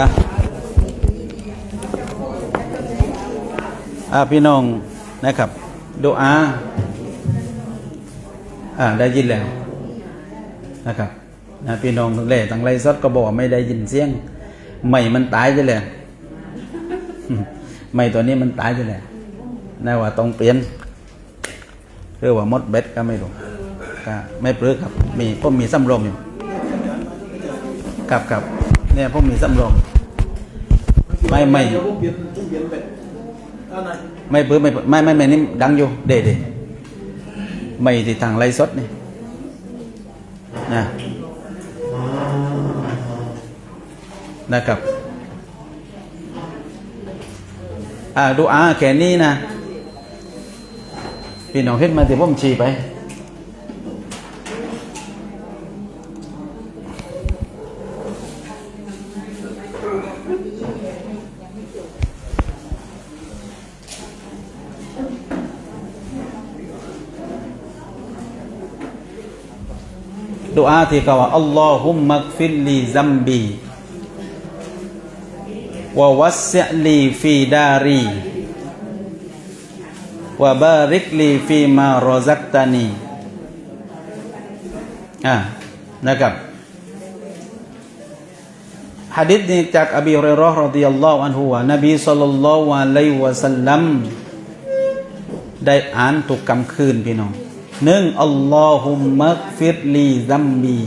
อะอะพี่น้องนะครับดูอาอ่าได้ยินแล้วนะครับนะพี่น้องทั้งเล่ทั้งไรสดก็บอกไม่ได้ยินเสียงไม่มันตายไปเลยไม่ตัวนี้มันตายไปเลยนะว่าต้องเปลี่ยนหรือว่ามดเบ็ดก็ไม่รู้ก็ไม่ปลื้ครับ มีผมมีสำรองอยู่ครับครับ เนี่ยผมมีสำรอง ไม่ไม่ เดี๋ยวผมเปลี่ยนผมเปลี่ยนเป็ดเอาไหนไม่ปื้อไม่ปื้อไม่ไม่ไม่นี่ดังอยู่เด็ดไม่ที่ทางไรสดนี่นะนะครับอ่าดูอาแค่นี้นะพี่น้องเห็นมาที่ผมชี้ไป ดูอาที่เขาว่าอัลลอฮุมมักฟิรลีซัมบีวะวัสซิลีฟีดารีวะบาริกลีฟีมารอซักตานีอ่านะครับฮะดิษนี้จากอบีฮุเรยเราะห์รดิยัลลอฮุอันฮุว่านบีศ็อลลัลลอฮุอะลัยฮิวะสัลลัมได้อ่านทุกคำคืนพี่น้อง หนึ่งอัลลอฮุมมักฟิรลีซัมบี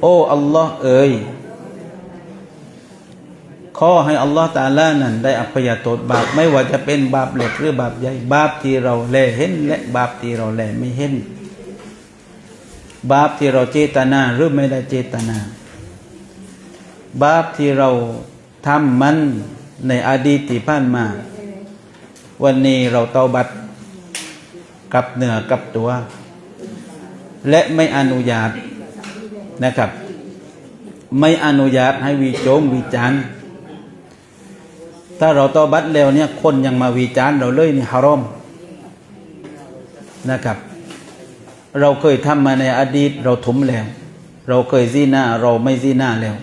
โอ้อัลลอฮ์เอ๋ยขอให้อัลลอฮ์ตาลานั้น ได้อภัยโทษบาปไม่ว่าจะเป็นบาปเล็กหรือบาปใหญ่บาปที่เราแลเห็น และบาปที่เราแลไม่เห็น บาปที่เราเจตนาหรือไม่ได้เจตนา บาปที่เราทำมันในอดีตที่ผ่านมา วันนี้เราเตาบัตร กับเหนือกับตัว และไม่อนุญาตนะครับ ไม่อนุญาตให้วิโจมวิจารณ์ถ้าเราเตาบัตรแล้วเนี่ยคนยังมาวิจารณ์เราเลยนี่ฮารอมนะครับ เราเคยทำมาในอดีตเราถุมแล้ว เราเคยซีหน้าเราไม่ซีหน้าแล้ว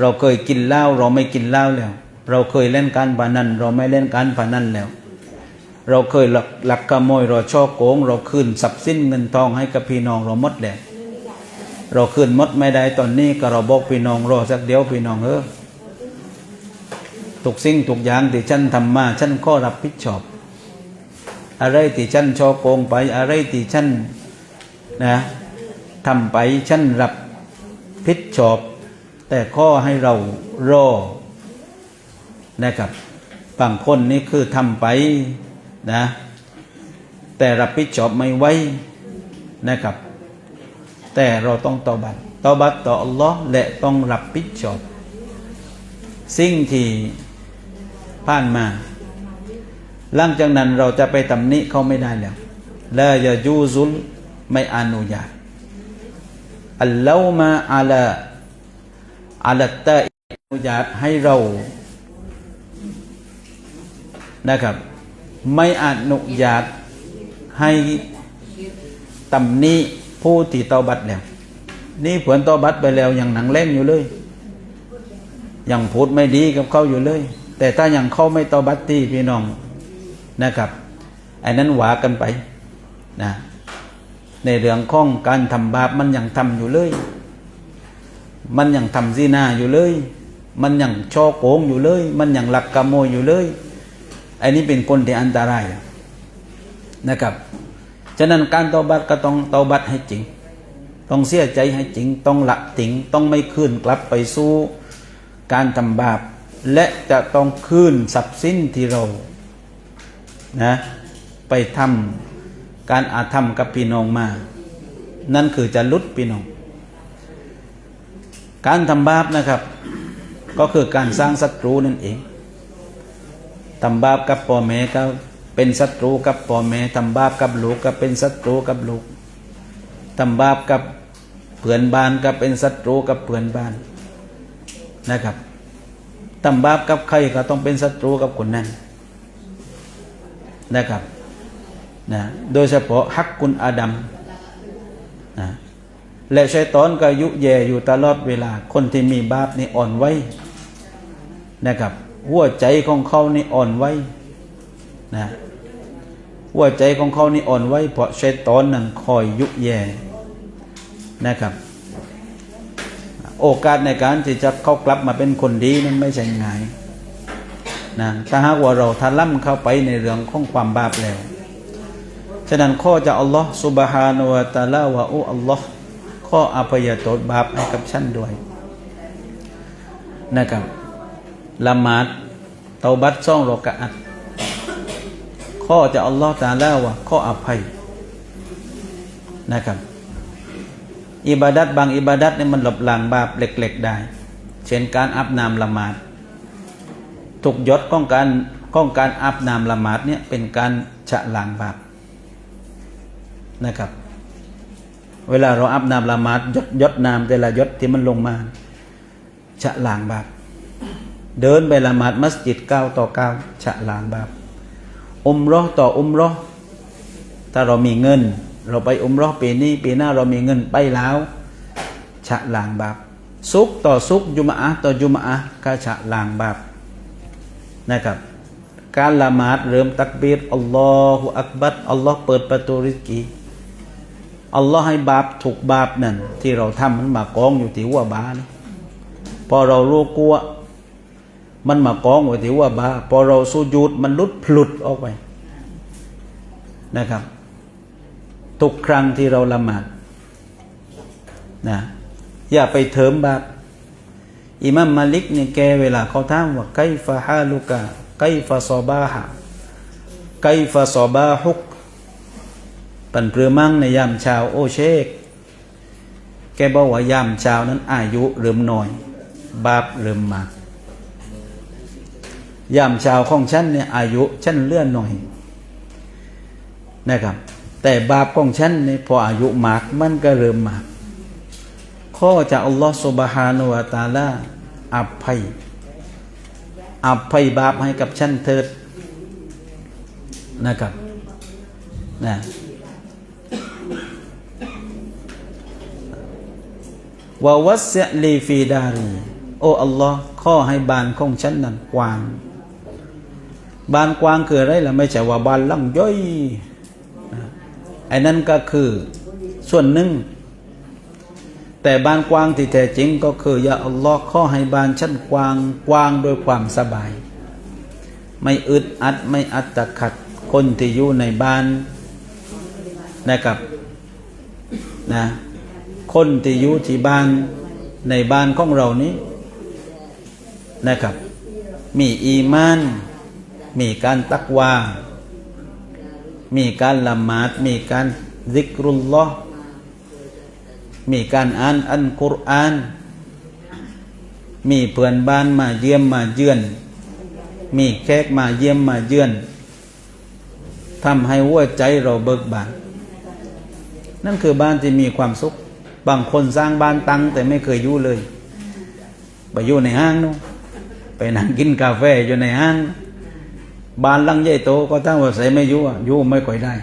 เราเคยกินเหล้าเราไม่กินเหล้าแล้ว เราเคยเล่นการพนัน เราไม่เล่นการพนันแล้ว เราเคยหลักหลักขโมยเราช่อโกง เราคืนทรัพย์สินเงินทองให้กับพี่น้องเราหมดแล้วเราคืนหมดไม่ได้ตอนนี้ก็เราบอกพี่น้องรอสักเดียวพี่น้องเออทุกสิ่งทุกอย่างที่ฉันทำมาฉันก็รับผิดชอบ อะไรที่ฉันช่อโกงไป อะไรที่ฉันนะทำไปฉันรับผิดชอบ แต่ข้อให้เรารอนะครับบางคนนี่คือทำไป นะแต่รับผิดชอบไม่ไหวนะครับ แต่เราต้องตอบัตตอบัตต่ออัลลอฮ์และต้องรับผิดชอบ สิ่งที่ผ่านมา หลังจากนั้นเราจะไปตำหนิเขาไม่ได้แล้วละยาจูซุลไม่อนุญาตอัลลอฮ์มาอาลาอาลัตตาอนุญาตให้เรานะครับ ไม่อนุญาตให้ตำหนิผู้ที่ตบัตแล้ว นี่ผลตบัตไปแล้วยังหนังเล่มอยู่เลยยังพูดไม่ดีกับเขาอยู่เลย แต่ถ้ายังเข้าไม่ตบัตที่พี่น้องนะครับไอ้นั้นหวากันไปนะในเรื่องของการทำบาปมันยังทำอยู่เลย มันยังทำซีนาอยู่เลย มันยังช่อโกงอยู่เลย มันยังหลักขโมยอยู่เลย อ้นี้เป็นคนที่อันตรายนะครับ ฉะนั้นการเตาบัตก็ต้องเตาบัตให้จริง ต้องเสียใจให้จริง ต้องละถิงต้องไม่คืนกลับไปสู่การทำบาป และจะต้องคืนทรัพย์สินที่เรานะไปทำการอาธรรมกับพี่น้องมา นั่นคือจะลุดพี่น้อง การทำบาปนะครับ ก็คือการสร้างศัตรูนั่นเอง ทำบาปกับพ่อแม่ก็เป็นศัตรูกับพ่อแม่ทำบาปกับลูกก็เป็นศัตรูกับลูกทำบาปกับเพื่อนบ้านก็เป็นศัตรูกับเพื่อนบ้านนะครับทำบาปกับใครก็ต้องเป็นศัตรูกับคนนั้นนะครับนะโดยเฉพาะฮักกุลอาดัมนะและชัยตอนก็ยุแย่อยู่ตลอดเวลา คนที่มีบาปนี่อ่อนไหวนะครับ หัวใจของเขานี่อ่อนไหวนะหัวใจของเขานี่อ่อนไหวเพราะชัยตอนนั้นคอยยุแย่นะครับ โอกาสในการที่จะเขากลับมาเป็นคนดีนั้นไม่ใช่ง่ายนะถ้าหากว่าเราทะล่ำเข้าไปในเรื่องของความบาปแล้วฉะนั้นข้อจะอัลลอฮ์สุบฮานวะตาลาว่าโอ้อัลลอฮ์ข้ออภัยโทษบาปให้กับฉันด้วยนะครับ ละหมาดเตาบัตซ่องรอกะอัดข้อจะอัลลอฮ์ตะอาลาว่าข้ออภัยนะครับ อิบาดัดบางอิบาดัดเนี่ยมันหลบหลังบาปเล็ก ๆ ได้ เช่นการอาบน้ำละหมาดทุกยศของการของการอาบน้ำละหมาดเนี่ยเป็นการชะล้างบาปนะครับ เวลาเราอาบน้ำละหมาดยศยศน้ำแต่ละยศที่มันลงมาชะล้างบาป เดินไปละหมาดมัสยิดเก้าต่อเก้าชะล้างบาปอุมรอต่ออุมรอถ้าเรามีเงิน เราไปอุมรอปีนี้ปีหน้าเรามีเงินไปแล้วชะล้างบาปซุกต่อซุกยุมะอะห์ต่อยุมะอะห์ก็ชะล้างบาปนะครับ การละหมาดเริ่มตักบีรอัลลอฮฺอักบัดอัลลอฮ์เปิดประตูริสกีอัลลอฮ์ให้บาปถูกบาปนั่น ที่เราทำมันมากองอยู่ที่หัวบานะพอเรารู้กลัว มันมากองอยู่ที่หัวบาพอเราสูญูดมันลุดพลุดออกไปนะครับ ทุกครั้งที่เราละหมาดนะอย่าไปเถิมบาปอิมามมาลิกเนี่ยแกเวลาเขาถามว่าไกฟะฮาลุกะไกฟะซอบาฮะไกฟะซอบาฮุกปันเปลือมั่งในยามเช้าโอเชกแกบอกว่ายามเช้านั้นอายุเริ่มน้อย บาปเริ่มมาก ยามช้าของฉันเนี่ยอายุฉันเลื่อนหน่อยนะครับ แต่บาปของฉันเนี่ยพออายุมากมันก็เริ่มมาก ข้อจากอัลลอฮฺสุบฮานุวะตาลาอภัยอภัยบาปให้กับฉันเถิดนะครับนะวาวัสลีฟีดารี โออัลลอฮ์ข้อให้บานของฉันนั้นกว้าง บานกว้างคืออะไรล่ะไม่ใช่ว่าบานล่ำย่อยไอ้นั่นก็คือส่วนหนึ่ง แต่บานกว้างที่แท้จริงก็คืออย่าอัลลอฮ์ข้อให้บานชั้นกว้างกว้างโดยความสบาย ไม่อึดอัดไม่อัดตะขัดคนที่อยู่ในบ้านนะครับนะคนที่อยู่ที่บ้านในบ้านของเรานี้นะครับ มีอีมาน มีการตักวามีการละหมาด มีการซิกรุลลอฮ์มีการอ่านอันกุรอาน มีเพื่อนบ้านมาเยี่ยมมาเยือน มีแขกมาเยี่ยมมาเยือนทำให้หัวใจเราเบิกบาน นั่นคือบ้านที่มีความสุข บางคนสร้างบ้านตังแต่ไม่เคยอยู่เลย ไปอยู่ในห้างนู้นไปนั่งกินกาแฟอยู่ในห้าง บ้านลังใหญ่โตก็ถ้าว่าใส่ไม่ยู่อะอยู่ไม่ค่อยได้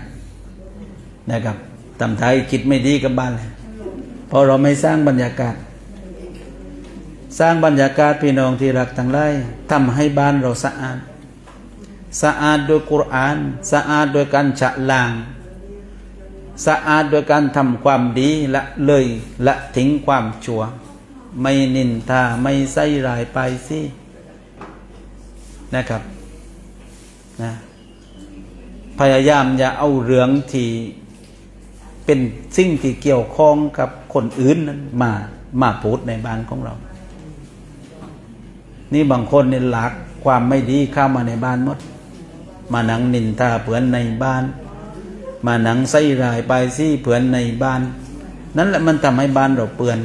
นะครับตำไทยคิดไม่ดีกับบ้านเลยเพราะเราไม่สร้างบรรยากาศ สร้างบรรยากาศพี่น้องที่รักทั้งหลายทำให้บ้านเราสะอาด สะอาดโดยกุรอาน สะอาดโดยการฉะล้าง สะอาดโดยการทำความดีละเลยละทิ้งความชั่ว ไม่นินทาไม่ใส่ร้ายไปสินะครับ นะพยายามอย่าเอาเรื่องที่เป็นสิ่งที่เกี่ยวข้องกับคนอื่นนั้นมามาพูดในบ้านของเรา นี่บางคนเนี่ยหลักความไม่ดีเข้ามาในบ้านหมด มาหนังนินทาเผื่อนในบ้าน มาหนังไส้รายไปซี่เผื่อนในบ้าน นั่นแหละมันทำให้บ้านเราเปื้อน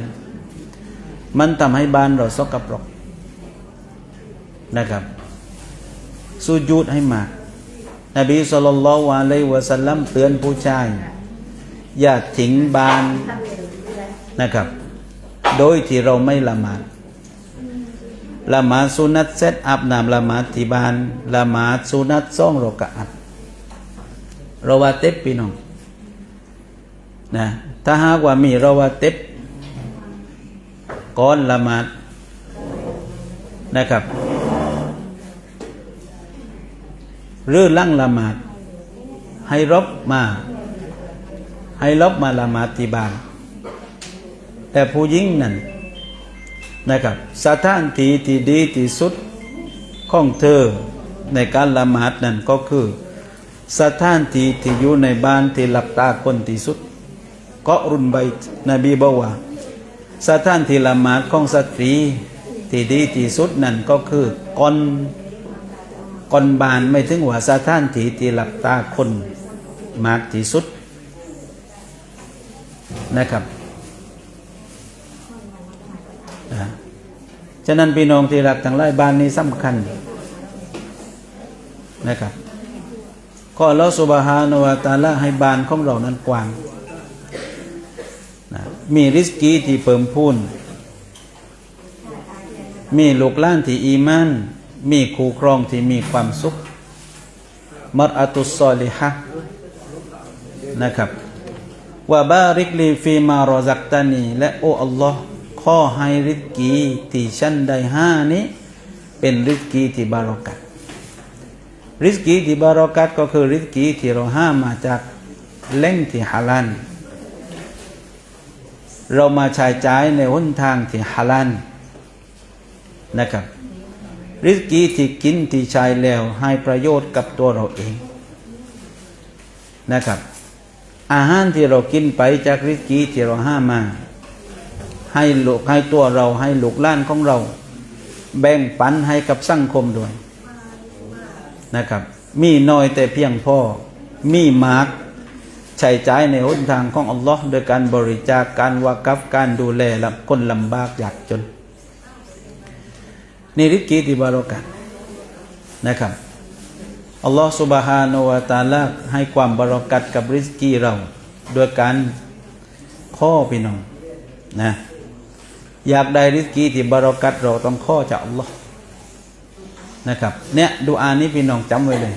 มันทำให้บ้านเราสกปรกนะครับ สุญูดให้มากนบีสุลต่านละวะเลวะสัลลัมเตือนผู้ชาย อย่าทิ้งบานนะครับ โดยที่เราไม่ละหมาดละหมาดสุนัตเซตอาบน้ำละหมาดที่บ้านละหมาดสุนัตซ่องโรกะอัดราวาเต็บพี่น้องนะถ้าหากว่ามีราวาเต็บก่อนละหมาดนะครับ หรือลั่งละหมาดให้รบมา ให้รบมาละหมาดที่บ้าน แต่ผู้หญิงนั่นนะครับสถานที่ที่ดีที่สุดของเธอในการละหมาดนั่นก็คือ สถานที่ที่อยู่ในบ้านที่หลับตาคนที่สุดก็รุนใบนบีบอกว่าสถานที่ละหมาดของสตรีที่ดีที่สุดนั่นก็คือก่อน ก่อนบานไม่ถึงว่าสถานที่ที่หลับตาคนมากที่สุดนะครับฉะนั้นพี่น้องที่รักทั้งหลายบ้านนี้สำคัญนะครับก็อัลลอฮฺสุบฮานวะตาลาให้บ้านของเรานั้นกว้างนะมีริสกีที่เพิ่มพูน มีลูกล้านที่อีมาน มีคู่ครองที่มีความสุขมรอตุสซอลิฮะนะครับว่าบาริกลีฟีมารอซักตานีและโอ้อัลลอฮ์ขอให้ริสกีที่ฉันได้ห้านี้ เป็นริสกีที่บารอกัตริสกีที่บารอกัตก็คือริสกีที่เราห้ามาจากแหล่งที่ฮาลาลเรามาใช้จ่ายในหนทางที่ฮาลาลนะครับ ริสกีที่กินที่ใช้แล้ว ให้ประโยชน์กับตัวเราเองนะครับ อาหารที่เรากินไปจากริสกีที่เราห้ามา ให้ลูกให้ตัวเราให้ลูกล้านของเรา แบ่งปันให้กับสังคมด้วยนะครับ มีน้อยแต่เพียงพอมีมากใช้จ่ายในหนทางของอัลลอฮ์โดยการบริจาคการวากับการดูแลลำคนลำบากยากจน นี่ริกีติบารอกัตนะครับอัลลอฮฺสุบฮานวะตาลาให้ความบารอกัตกับริสกีเราด้วยการข้อพี่น้องนะอยากได้ริสกีที่บารอกัตเราต้องข้อจากอัลลอฮ์นะครับเนี่ยดูอานี้พี่น้องจำไว้เลย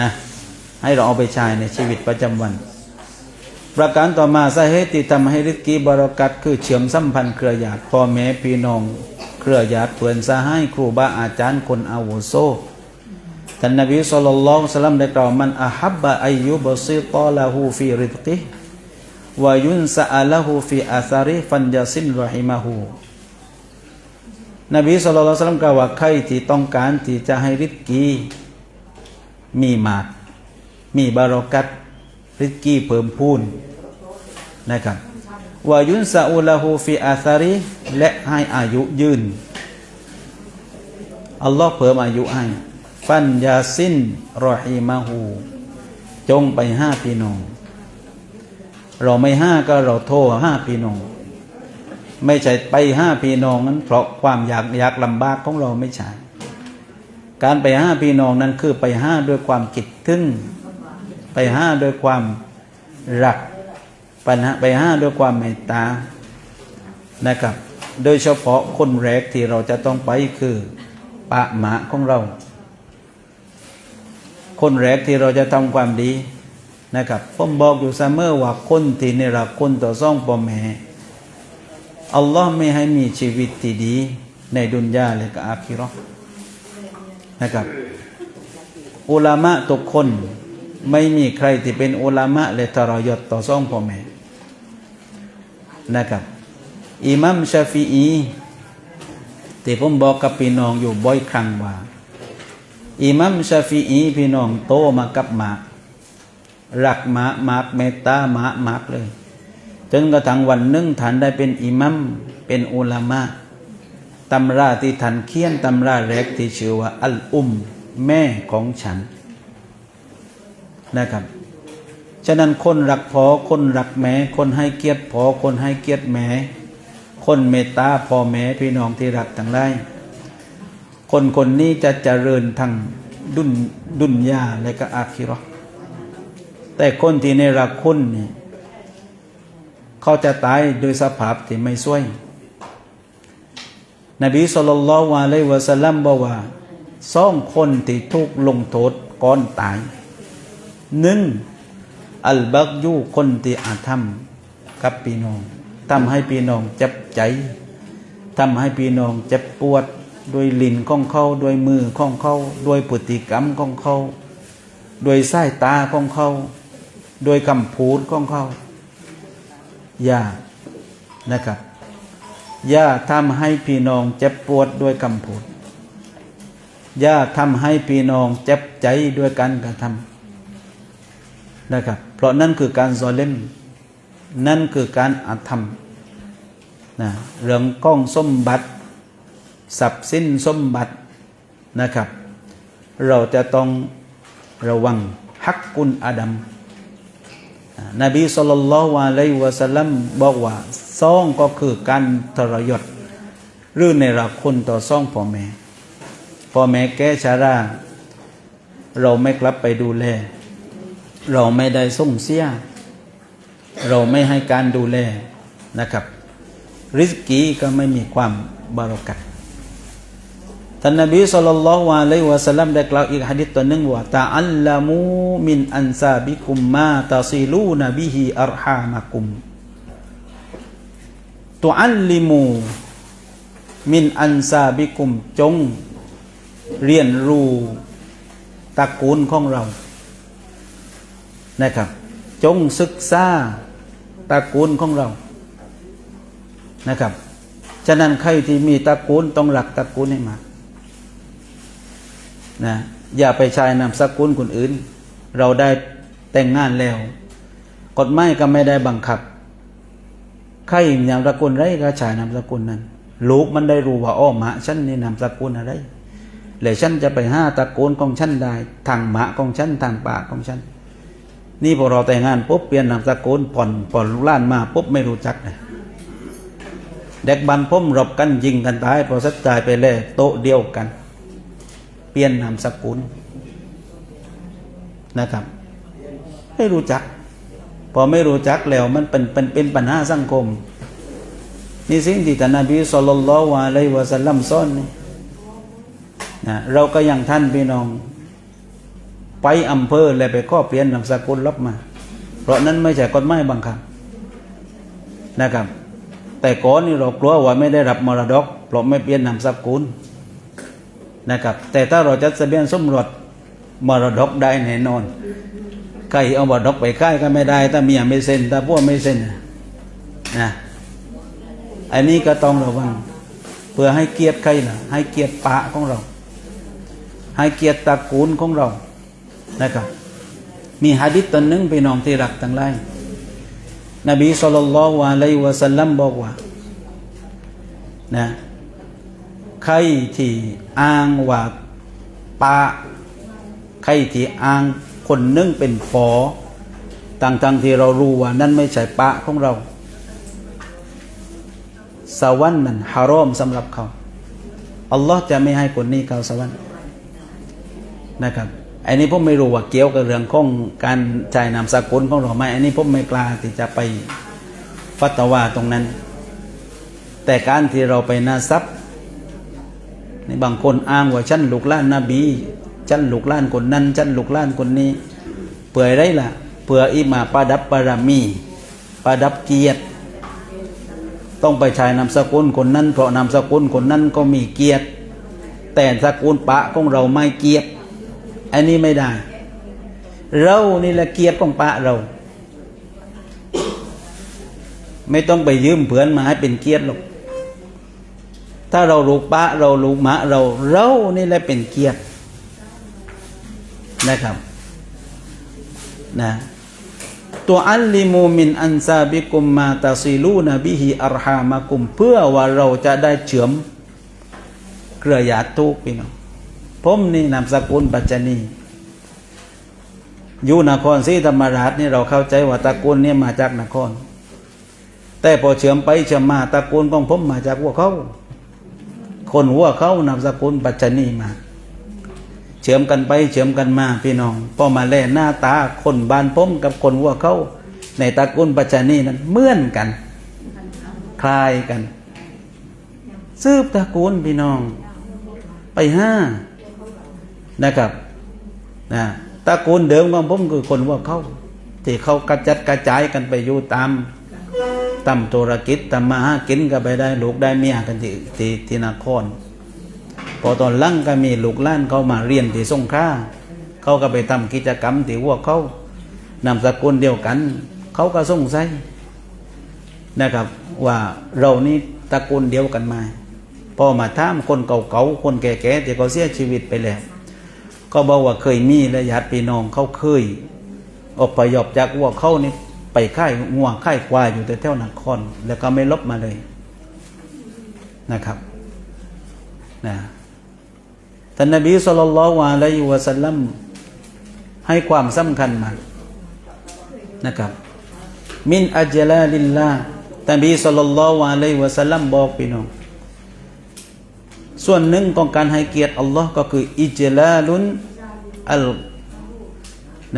นะให้เราเอาไปใช้ในชีวิตประจำวัน ประการต่อมาสาเหตุที่ทำให้ริสกีบารอกัตคือเฉื่อมสัมพันธ์เครือญาติพ่อแม่พี่น้อง เครือญาติเพื่อนสหายครูบาอาจารย์คนอาวุโสท่านนบีสุลต่านละสลัมได้กล่าวมันอาฮับบะอายุบซิตอละหูฟีริตกิวายุนซาละหูฟีอาซาริฟันยาซินรหิมะหูนบีสุลต่านละสลัมกล่าวว่าใครที่ต้องการที่จะให้ริสกีมีมาก มีบารอกัตริสกีเพิ่มพูนนะครับ วายุนซาอุลาหูฟีอาซาริและให้อายุยืน อัลลอฮ์เพิ่มอายุให้ ฟันยาซินรอฮีมาหู จงไปห้าพี่น้อง เราไม่ห้าก็เราโทรห้าพี่น้อง ไม่ใช่ไปห้าพี่น้องนั้น เพราะความอยากอยากลำบากของเราไม่ใช่ การไปห้าพี่น้องนั้นคือไปห้าด้วยความคิดถึง ไปห้าด้วยความรัก ปัญหาไปห้าด้วยความเมตตานะครับ โดยเฉพาะคนแรกที่เราจะต้องไปคือปะหมาของเรา คนแรกที่เราจะทำความดีนะครับผมบอกอยู่เสมอว่าคนที่ในรักคนต่อซ่องพ่อแม่อัลลอฮ์ไม่ให้มีชีวิตที่ดี ในดุนยาและก็อาคิราะห์นะครับอุลามะทุกคนไม่มีใครที่เป็นอุลามะและทรยศต่อซ่องพ่อแม่ นะครับอิมัมชาฟีอีที่ผมบอกกับพี่น้องอยู่บ่อยครั้งว่าอิมัมชาฟีอีพี่น้องโตมากับหมารักหมามากเมตตาหมากหมากเลยจนกระทั่งวันหนึ่งท่านได้เป็นอิมัมเป็นอุลามะตำราที่ท่านเขียนตำราแรกที่ชื่อว่าอัลอุมแม่ของฉันนะครับ ฉะนั้นคนรักพอคนรักแม่คนให้เกียรติพอคนให้เกียรติแม่คนเมตตาพ่อแม่พี่น้องที่รักทั้งหลายคนคนนี้จะเจริญทางดุนดุนยาและก็อาคิราะห์แต่คนที่ในรักคุณเนี่ยเขาจะตายโดยสภาพที่ไม่สวย นบีสุลต่านละวะเลยวะสัลลัมบอกว่าสองคนที่ถูกลงโทษก่อนตายหนึ่ง อัลบักยูคนที่อาธรรมกับพี่น้องทำให้พี่น้องเจ็บใจทำให้พี่น้องเจ็บปวดด้วยลิ้นของเขาด้วยมือของเขาด้วยพฤติกรรมของเขาด้วยสายตาของเขาด้วยคำพูดของเขาอย่านะครับอย่าทำให้พี่น้องเจ็บปวดด้วยคำพูดอย่าทำให้พี่น้องเจ็บใจด้วยการกระทำนะครับ เพราะนั่นคือการซอเล่มนั่นคือการอาธรรมนะเรื่องก้องสมบัติทรัพย์สินสมบัตินะครับ เราจะต้องระวังฮักกุลอาดัมนบีสุลต่านละวะลัยวะสลลัมบอกว่าซ่องก็คือการทรยศหรือในรักคนต่อซ่องพ่อแม่พ่อแม่แก้ชารา เราไม่กลับไปดูแล เราไม่ได้ส่งเสีย เราไม่ให้การดูแลนะครับ ริสกีก็ไม่มีความบารักัตท่านนบีสุลต่านละวะลัยวะสัลลัมได้กล่าวอีกหะดิษตัวหนึ่งว่าตาอัลลามูมินอันซาบิคุมมาตาซิลูนบิฮิอัรฮามะกุมตุอัลลิมูมินอันซาบิคุมจง เรียนรู้ตระกูลของเรา นะครับ จงศึกษาตระกูลของเรานะครับ ฉะนั้นใครที่มีตระกูลต้องหลักตระกูลให้มากนะอย่าไปใช้นามสกุลคนอื่น เราได้แต่งงานแล้ว กฎหมายก็ไม่ได้บังคับ ใครนามสกุลไรก็ใช้นามสกุลนั้น ลูกมันได้รู้ว่าอ้อมาฉันนี่นามสกุลอะไรแล้วฉันจะไปห้าตระกูลของฉันได้ ทางมาของฉันทางป่าของฉัน นี่พอเราแต่งงานปุ๊บเปลี่ยนนามสกุลผ่อนผ่อนลูกล้านมาปุ๊บไม่รู้จักเลยเด็กบันพ่มรบกันยิงกันตายพอสัดตายไปเลยโต๊ะเดียวกัน เปลี่ยนนามสกุลนะครับ ไม่รู้จัก พอไม่รู้จักแล้วมันเป็นเป็นเป็นปัญหาสังคมนี่สิ่งที่ท่านนบีสุลต่านละวะอะลัยวะสัลลัมสอนนี่นะเราก็ยังท่านพี่น้อง ไปอำเภอแล้วไปข้อเปลี่ยนนามสกุลลบมา เพราะนั้นไม่ใช่กฎหมายบังคับนะครับ แต่ก่อนนี่เรากลัวว่าไม่ได้รับมรดกเพราะไม่เปลี่ยนนามสกุลนะครับ แต่ถ้าเราจัดทะเบียนสมรสมรดกได้แน่นอนใครเอามรดกไปค่ายก็ไม่ได้ ถ้าเมียไม่เซ็นถ้าพวกไม่เซ็นนะอันนี้ก็ต้องระวังเพื่อให้เกียรติใครล่ะให้เกียรติปะของเรา ให้เกียรติตระกูลของเรา นะครับ มีฮะดิษตนหนึ่งพี่น้องที่รักทั้งหลายนบีสุลต่านละวะลัยวะสัลลัมบอกว่านะใครที่อ้างว่าปาใครที่อ้างคนนึงเป็นฟอต่างๆที่เรารู้ว่านั่นไม่ใช่ปะของเราสวรรค์นั้นฮารอมสำหรับเขา อัลลอฮ์จะไม่ให้คนนี้เข้าสวรรค์นะครับ อันนี้ผมไม่รู้ว่าเกี่ยวกับเรื่องของการจ่ายนามสกุลของเราไหมอันนี้ผมไม่กล้าที่จะไปฟัตวาตรงนั้น แต่การที่เราไปนาซับในบางคนอ้างว่าฉันลูกล้านนบีฉันลูกล้านคนนั้นฉันลูกล้านคนนี้ เปื่อยไรล่ะเพื่ออิมาประดับปรามีประดับเกียรติ ต้องไปใช้นามสกุลคนนั้น เพราะนามสกุลคนนั้นก็มีเกียรติ แต่สกุลปะของเราไม่เกียรติ อันนี้ไม่ได้ เรานี่ละเกียรติของปะเรา ไม่ต้องไปยืมเพื่อนมาให้เป็นเกียรติหรอกถ้าเราลูกปะเราลูกมาเราเรานี่แหละเป็นเกียรตินะครับนะตัวอัลลิมูมินอันซาบิกุมมาตาซิลูนบิฮิอัรฮามากุม เพื่อว่าเราจะได้เฉือมเครือญาติทุกพี่น้อง ผมนี่นามสกุลปัจจนีอยู่นครศรีธรรมราชนี่เราเข้าใจว่าตระกูลนี่มาจากนคร แต่พอเฉือมไปเฉือมมาตระกูลของผมมาจากหัวเขาคนหัวเขานามสกุลปัจจนีมาเฉือมกันไปเฉือมกันมาพี่น้องพอมาแล่หน้าตาคนบ้านผมกับคนหัวเขาในตระกูลปัจจนีนั้นเหมือนกัน คล้ายกัน ซืบตระกูลพี่น้อง ไปห้า นะครับนะตระกูลเดิมของผมคือคนว่าเขาที่เขากระจัดกระจายกันไปอยู่ตามทำธุรกิจทำมาหากินก็ไปได้ลูกได้เมียกันที่ที่ที่นครพอตอนลังก็มีลูกล้านเขามาเรียนที่สงขลาเขาก็ไปทำกิจกรรมที่วัวเขานามสกุลเดียวกัน เขาก็สงสัยนะครับ ว่าเรานี่ตระกูลเดียวกันมาพอมาถามคนเก่าๆคนแก่ๆที่เขาเสียชีวิตไปแล้ว ก็บอกว่าเคยมีและญาติพี่น้องเขาเคยอพยพจากวัวเขานี่ไปค่ายงัวค่ายควายอยู่แต่แถวนคร แล้วก็ไม่ลบมาเลยนะครับนะท่านนบีสุลต่านละวะลัยวะสัลลัมให้ความสำคัญมากนะครับ มินอัจลาลิลลาห์ท่านนบีสุลต่านละวะลัยวะสัลลัมบอกพี่น้อง ส่วนหนึ่งของการให้เกียรติอัลลอฮ์ก็คืออิจลาลุนอัล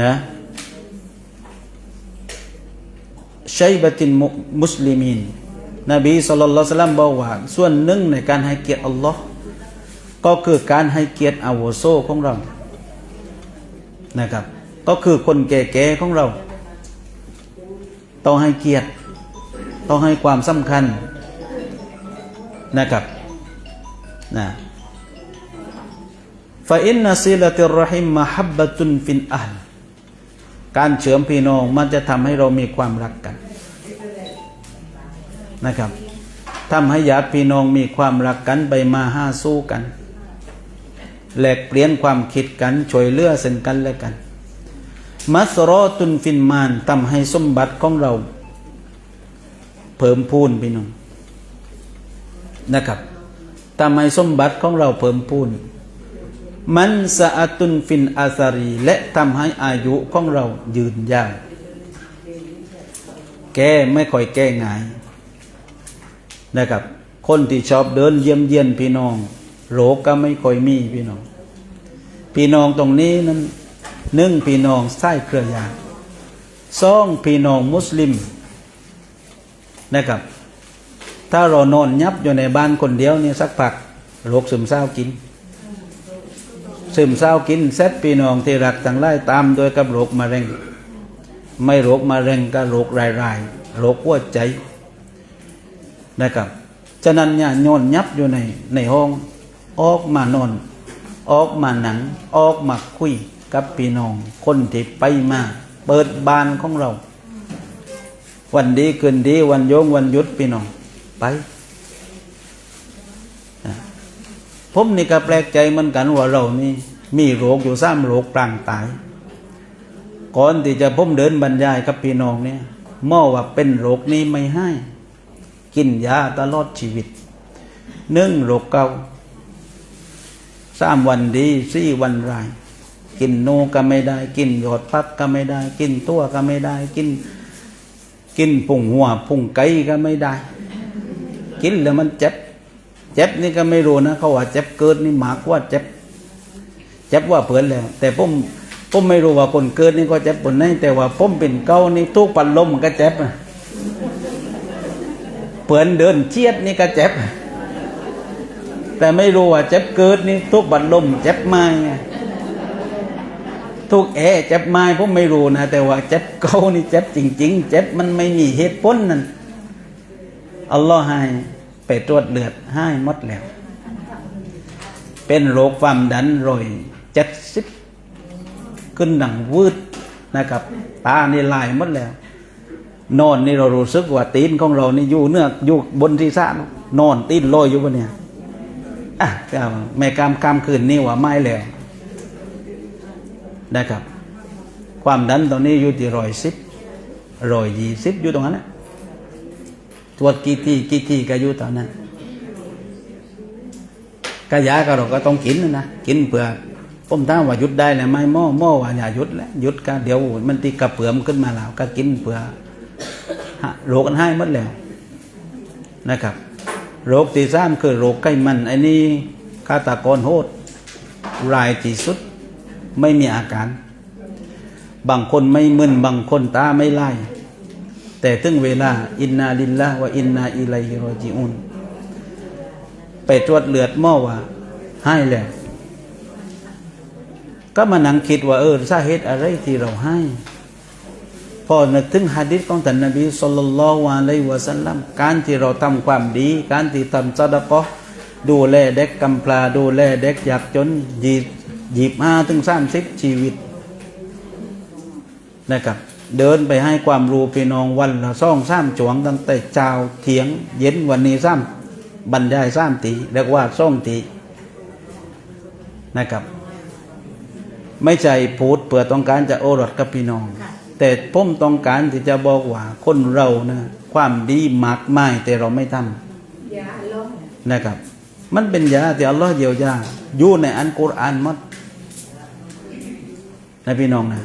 นะชัยบะตินมุสลิมีนนบีสุลต่านละสัลลัมบอกว่าส่วนหนึ่งในการให้เกียรติอัลลอฮ์ก็คือการให้เกียรติอาวุโสของเรานะครับ ก็คือคนแก่ๆของเรา ต้องให้เกียรติ ต้องให้ความสำคัญนะครับ นะฟาอินนัซิลติรรหิมมะฮับบะตุนฟินอัลการเฉื่อมพี่น้องมันจะทำให้เรามีความรักกันนะครับทำให้ญาติพี่น้องมีความรักกันไปมาห้าสู้กันแลกเปลี่ยนความคิดกันช่วยเหลือซึ่งกันและกัน มัสรอตุนฟินมานทำให้สมบัติของเรา เพิ่มพูนพี่น้องนะครับ ทำให้สมบัติของเราเพิ่มพูน มันสะอาตุนฟินอาซารี และทำให้อายุของเรายืนยาว แก้ไม่ค่อยแก้ง่ายนะครับ คนที่ชอบเดินเยี่ยมเยียนพี่น้องโรคก็ไม่ค่อยมีพี่น้อง พี่น้องตรงนี้นั้นหนึ่งพี่น้องไส้เครือญาติสองพี่น้องมุสลิมนะครับ ถ้าเรานอนยับอยู่ในบ้านคนเดียวเนี่ยสักพักโรคซึมเศร้ากิน ซึมเศร้ากินเซตพี่น้องที่รักต่างไล่ตามโดยกับโรคมะเร็ง ไม่โรคมะเร็งก็โรครายๆโรคหัวใจนะครับฉะนั้นเนี่ยนอนยับอยู่ในในห้อง ออกมานอน ออกมาหนัง ออกมาคุยกับพี่น้อง คนที่ไปมา เปิดบานของเรา วันดีคืนดีวันโยงวันยุดพี่น้อง ไปผมนี่ก็แปลกใจเหมือนกันว่าเรานี่ มีโรคอยู่สามโรคปรางตาย ก่อนที่จะผมเดินบรรยายกับพี่น้องเนี่ยหมอว่าเป็นโรคนี้ไม่ให้ กินยาตลอดชีวิตหนึ่งโรคเก่าสามวันดีสี่วันราย กินโนก็ไม่ได้ กินหยอดพักก็ไม่ได้ กินตัวก็ไม่ได้ กิน กินพุงหัวพุงไก่ก็ไม่ได้ กินแล้วมันเจ็บ เจ็บนี่ก็ไม่รู้นะเขาว่าเจ็บเกิดนี่หมากว่าเจ็บ เจ็บว่าเผื่อนแล้ว แต่ผมผมไม่รู้ว่าคนเกิดนี่ก็เจ็บปนไหนแต่ว่าผมเป็นเก้านี่ทุกปันลมมันก็เจ็บเผื่อนเดินเชียดนี่ก็เจ็บ แต่ไม่รู้ว่าเจ็บเกิดนี่ทุกบันลมเจ็บไม้ทุกแอเจ็บไม้ผมไม่รู้นะแต่ว่าเจ็บเก้านี่เจ็บจริง ๆ เจ็บมันไม่มีเหตุผลนั่น อัลลอฮ์ให้ไปตรวจเลือดให้หมดแล้ว เป็นโรคความดันรอยเจ็ดสิบขึ้นหนังวืดนะครับ ตาในลายหมดแล้ว นอนนี่เรารู้สึกว่าตีนของเรานี่อยู่เนื้ออยู่บนที่ซ่นอนตีนลอยอยู่บนเนี่ยอะก็แม่กามกามคืนนี่ว่าไม่แล้วนะครับ ความดันตอนนี้อยู่ที่ร้อยสิบร้อยยี่สิบอยู่ตรงนั้นนะ ตรวจกี่ที่กี่ที่ก็อยู่ตอนนั้นกยาก็เราก็ต้องกินนะนะกินเพื่อผมถามว่าหยุดได้เลยไหมหม้อหม้อว่าอย่าหยุดแล้วหยุดก็เดี๋ยวมันตีกระเปื่อมขึ้นมาแล้ว ก็กินเพื่อฮะโรคกันให้หมดแล้วนะครับ โรคที่สามคือโรคไขมันไอ้นี่ฆาตากรโหดรายที่สุดไม่มีอาการ บางคนไม่มึนบางคนตาไม่ไล่ แต่ถึงเวลา อินนาลิลละวะอินนาอิไลฮิรอจิอุนไปตรวจเลือดหม้อว่าให้แล้ว ก็มานั่งคิดว่าเออสาเหตุอะไรที่เราให้ พอนึกถึงฮะดิษของท่านนบีสุลต่านละวะลัยวะสัลลัมการที่เราทำความดี การที่ทำซาดะกอดูแลเด็กกำพร้าดูแลเด็กยากจนหยีบหยีบห้าถึงสามสิบชีวิตนะครับ เดินไปให้ความรู้พี่น้องวันละซ่องสามจวงตั้งแต่เช้าเถียง เย็นวันนี้ซ้ำบรรยายสามตีเรียกว่าซ่องตีนะครับ ไม่ใช่พูดเพื่อต้องการจะโอรสกับพี่น้อง แต่ผมต้องการที่จะบอกว่าคนเรานะความดีมากมายแต่เราไม่ทำนะครับ มันเป็นยาที่อัลลอฮ์เยียวยาอยู่ในอันกุรอานหมดนะพี่น้องนะ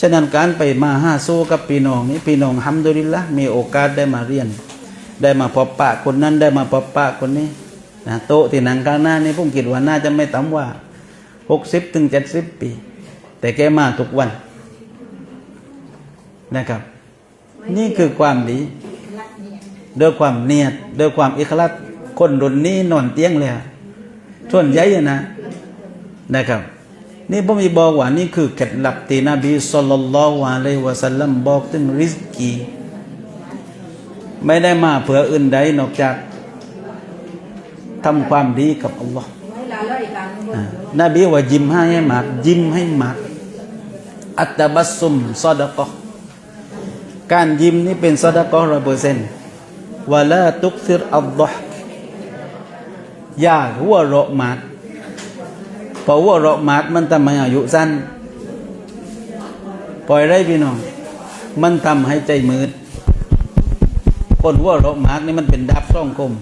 ฉะนั้นการไปมาห้าสู้กับพี่น้องนี่พี่น้องฮัมดุลิลละมีโอกาสได้มาเรียน ได้มาพบปะคนนั้นได้มาพบปะคนนี้นะโต๊ะที่นั่งข้างหน้านี่ผมคิดว่าน่าจะไม่ต่ำกว่าหกสิบถึงเจ็ดสิบปี แต่แกมาทุกวันนะครับ นี่คือความดีด้วยความเนียดด้วยความอิคลัสคนรุ่นนี้นอนเตียงเลยส่วนใหญ่นะนะครับ นี่ผมมีบอกว่านี่คือเคล็ดลับที่นบีสุลต่านละวะลัยวะสัลลัมบอกถึงริสกีไม่ได้มาเพื่ออื่นใดนอกจากทำความดีกับอัลลอฮ์นบีว่ายิ้มให้หมาก ยิ้มให้มาก อัตบัสซุมซอดะกอการยิ้มนี่เป็นซอดะกอฮ์ร้อยเปอร์เซนต์วะลาตุกซิรอัลลอฮ์อย่าหัวเราะมาก เพราะหัวเรามากมันทำให้อายุสั้น ปล่อยไรพี่น้อง มันทำให้ใจมืด คนหัวเรามากนี่มันเป็นดับซ่องคม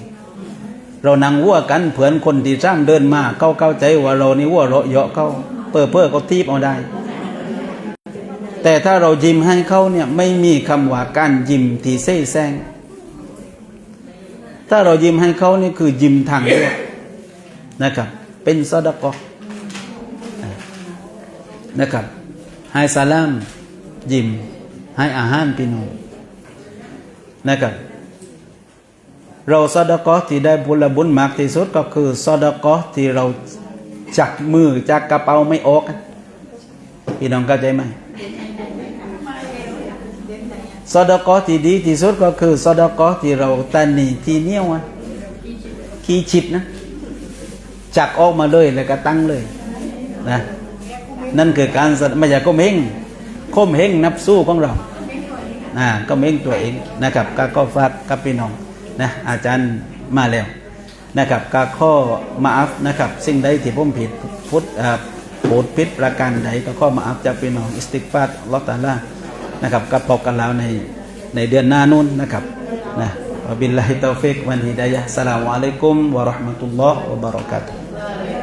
เรานั่งวัวกันเผื่อนคนที่สร้างเดินมา เข้าเข้าใจว่าเรานี่วัวเราะเยาะเขาเปิดเพื่อเขาทีบเอาได้ แต่ถ้าเรายิ้มให้เขาเนี่ยไม่มีคำว่าการยิ้มที่เซ่แซงถ้าเรายิ้มให้เขานี่คือยิ้มทางเลือกนะครับ เป็นซอดกอ นะครับให้สลามยิ้มให้อาหารพี่น้องนะครับเราซอดกอที่ได้บุญละบุญมากที่สุดก็คือซอดกอที่เราจักมือจากกระเป๋าไม่ออกพี่น้องเข้าใจไหมซอดกอที่ดีที่สุดก็คือซอดกอที่เราตันนี่ที่เนี้ยวะขี้ชิดนะจักออกมาเลยแล้วก็ตั้งเลยนะ นั่นคือการไม่ใช่ก้มเฮงก้มเฮงนับสู้ของเราอ่าก็เม้งตัวเองนะครับก็ก็ฝากกับพี่น้องนะอาจารย์มาแล้วนะครับก็ข้อมาอัฟนะครับสิ่งใดที่ผมผิดพุทธพูดผิดประการใดก็ข้อมาอัฟจากพี่น้องอิสติกฟาดลอฮฺตาล่านะครับก็พบกันแล้วในในเดือนหน้านู้นนะครับนะบิลลาฮิตตอฟิกวันฮิดายะฮ์สลามุอะลัยกุมวะราะห์มะตุลลอฮ์วะบะเราะกาตุฮ์